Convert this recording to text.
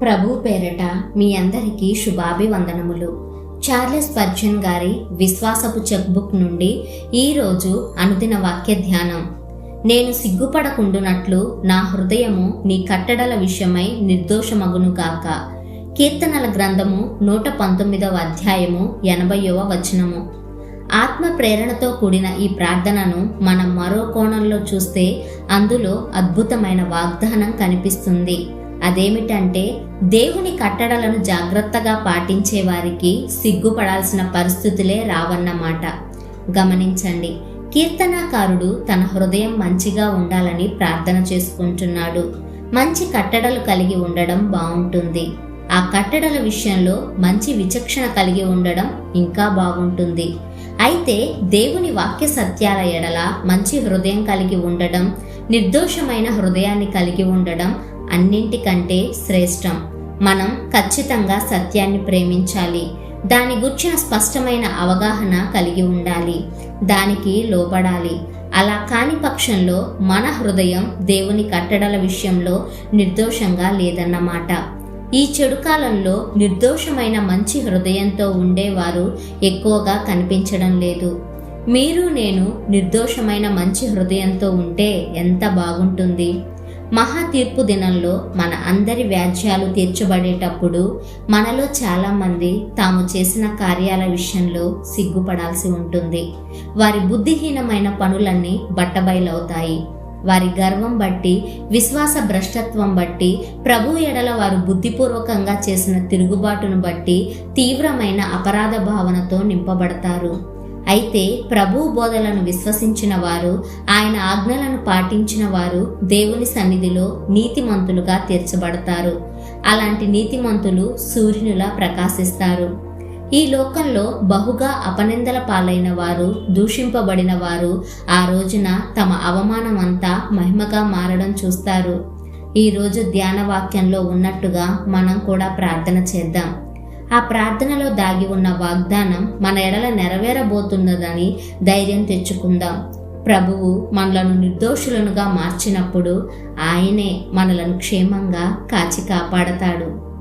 ప్రభు పేరట మీ అందరికీ శుభాభివందనములు. చార్లెస్ పర్జన్ గారి విశ్వాసపు చెక్బుక్ నుండి ఈరోజు అనుదిన వాక్య ధ్యానం. నేను సిగ్గుపడకుండునట్లు నా హృదయము నీ కట్టడల విషయమై నిర్దోషమగును గాక. కీర్తనల గ్రంథము నూట పంతొమ్మిదవ అధ్యాయము ఎనభైవ వచనము. ఆత్మ ప్రేరణతో కూడిన ఈ ప్రార్థనను మనం మరో కోణంలో చూస్తే అందులో అద్భుతమైన వాగ్దానం కనిపిస్తుంది. అదేమిటంటే దేవుని కట్టడలను జాగ్రత్తగా పాటించే వారికి సిగ్గుపడాల్సిన పరిస్థితులే రావన్నమాట గమనించండి కీర్తనాకారుడు తన హృదయం మంచిగా ఉండాలని ప్రార్థన చేసుకుంటున్నాడు. మంచి కట్టడలు కలిగి ఉండడం బాగుంటుంది. ఆ కట్టడల విషయంలో మంచి విచక్షణ కలిగి ఉండడం ఇంకా బాగుంటుంది. అయితే దేవుని వాక్య సత్యాల ఎడల మంచి హృదయం కలిగి ఉండడం నిర్దోషమైన హృదయాన్ని కలిగి ఉండడం అన్నింటికంటే శ్రేష్టం. మనం ఖచ్చితంగా సత్యాన్ని ప్రేమించాలి. దాని గుర్చిన స్పష్టమైన అవగాహన కలిగి ఉండాలి. దానికి లోపడాలి అలా కాని పక్షంలో మన హృదయం దేవుని కట్టడల విషయంలో నిర్దోషంగా లేదన్నమాట. ఈ చెడు కాలంలో నిర్దోషమైన మంచి హృదయంతో ఉండేవారు ఎక్కువగా కనిపించడం లేదు. మీరు నేను నిర్దోషమైన మంచి హృదయంతో ఉంటే ఎంత బాగుంటుంది? మహాతీర్పు దినంలో మన అందరి వ్యాజ్యాలు తీర్చబడేటప్పుడు మనలో చాలామంది తాము చేసిన కార్యాల విషయంలో సిగ్గుపడాల్సి ఉంటుంది. వారి బుద్ధిహీనమైన పనులన్నీ బట్టబయలవుతాయి. వారి గర్వం బట్టి విశ్వాస భ్రష్టత్వం బట్టి ప్రభు ఎడల వారు బుద్ధిపూర్వకంగా చేసిన తిరుగుబాటును బట్టి తీవ్రమైన అపరాధ భావనతో నింపబడతారు. అయితే ప్రభు బోధలను విశ్వసించిన వారు ఆయన ఆజ్ఞలను పాటించిన వారు దేవుని సన్నిధిలో నీతిమంతులుగా తీర్చబడతారు. అలాంటి నీతిమంతులు సూర్యునిలా ప్రకాశిస్తారు. ఈ లోకంలో బహుగా అపనిందల పాలైన వారు దూషింపబడిన వారు ఆ రోజున తమ అవమానం అంతా మహిమగా మారడం చూస్తారు. ఈ రోజు ఉన్నట్టుగా మనం కూడా ప్రార్థన చేద్దాం. ఆ ప్రార్థనలో దాగి ఉన్న వాగ్దానం మన ఎడల నెరవేరబోతున్నదని ధైర్యం తెచ్చుకుందాం. ప్రభువు మనలను నిర్దోషులనుగా మార్చినప్పుడు ఆయనే మనలను క్షేమంగా కాచి కాపాడతాడు.